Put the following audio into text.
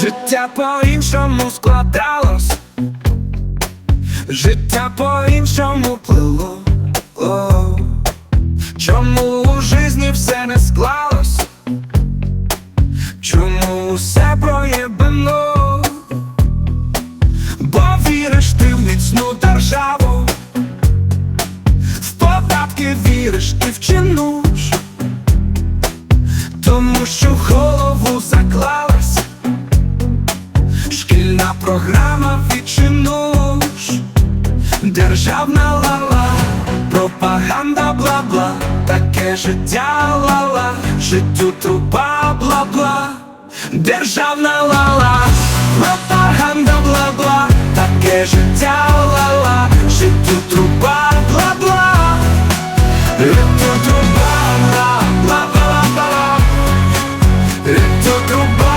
Життя по-іншому складалось, життя по-іншому плило. Чому у житті все не склалось? Чому все проєбано? Бо віриш ти в міцну державу, в податки віриш і в чинуш, тому що Шкільна програма відчинуш, державна лала, пропаганда бла бла, таке життя лала, життю труба бла бла, державна лала, пропаганда бла бла, таке життя лала, життю труба бла бла, життю труба бла бла бла, життю труба.